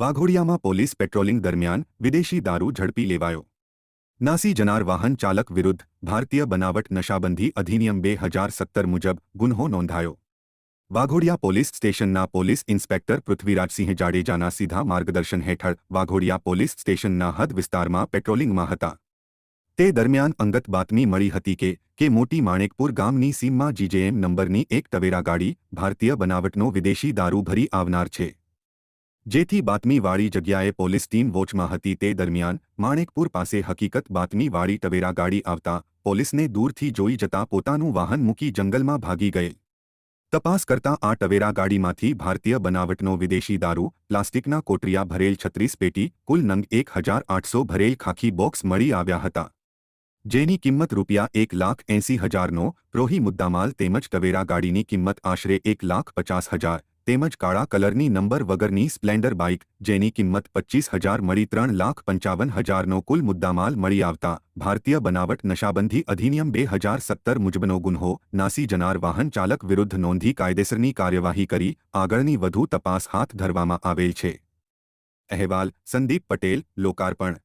વાઘોડિયામાં police patrolling દરમિયાન વિદેશી દારૂ ઝડપી લેવાયો. નાસી જનાર વાહન ચાલક વિરુદ્ધ ભારતીય બનાવટ નશાબંધી અધિનિયમ બે હજાર સત્તર મુજબ ગુન્હો નોંધાયો. વાઘોડિયા પોલીસ સ્ટેશનના પોલીસ ઇન્સ્પેક્ટર પૃથ્વીરાજસિંહ જાડેજાના સીધા માર્ગદર્શન હેઠળ વાઘોડિયા પોલીસ સ્ટેશનના હદ વિસ્તારમાં પેટ્રોલિંગમાં હતા. તે દરમિયાન અંગત બાતમી મળી હતી કે કે મોટી માણેકપુર ગામની સીમમાં જીજેએમ નંબરની એક તવેરા ગાડી ભારતીય બનાવટનો વિદેશી દારૂ ભરી આવનાર છે. જેથી બાતમીવાળી જગ્યાએ પોલીસ ટીમ વોચમાં હતી તે દરમિયાન માણેકપુર પાસે હકીકત બાતમીવાળી ટવેરા ગાડી આવતા પોલીસને દૂરથી જોઈ જતા પોતાનું વાહન મૂકી જંગલમાં ભાગી ગઈ તપાસ કરતા આ ટવેરા ગાડીમાંથી ભારતીય બનાવટનો વિદેશી દારૂ, પ્લાસ્ટિકના કોટરિયા ભરેલ છત્રીસ પેટી, કુલ નંગ એક હજાર આઠસો ભરેલ ખાખી બોક્સ મળી આવ્યા હતા. જેની કિંમત રૂપિયા એક લાખ એંસી હજારનો પ્રોહી મુદ્દામાલ તેમજ ટવેરા ગાડીની કિંમત આશરે એક લાખ પચાસ હજાર તેમજ કાળા કલરની નંબર વગરની સ્પ્લેન્ડર બાઇક, જેની કિંમત પચ્ચીસ હજાર મળી ત્રણ લાખ પંચાવન હજારનો કુલ મુદ્દામાલ મળી આવતા ભારતીય બનાવટ નશાબંધી અધિનિયમ બે હજાર સત્તર મુજબનો ગુન્હો, નાસી જનાર વાહન ચાલક વિરુદ્ધ નોંધી કાયદેસરની કાર્યવાહી કરી, આગળની વધુ તપાસ હાથ ધરવામાં આવેલ છે. અહેવાલ, સંદીપ પટેલ, લોકાર્પણ.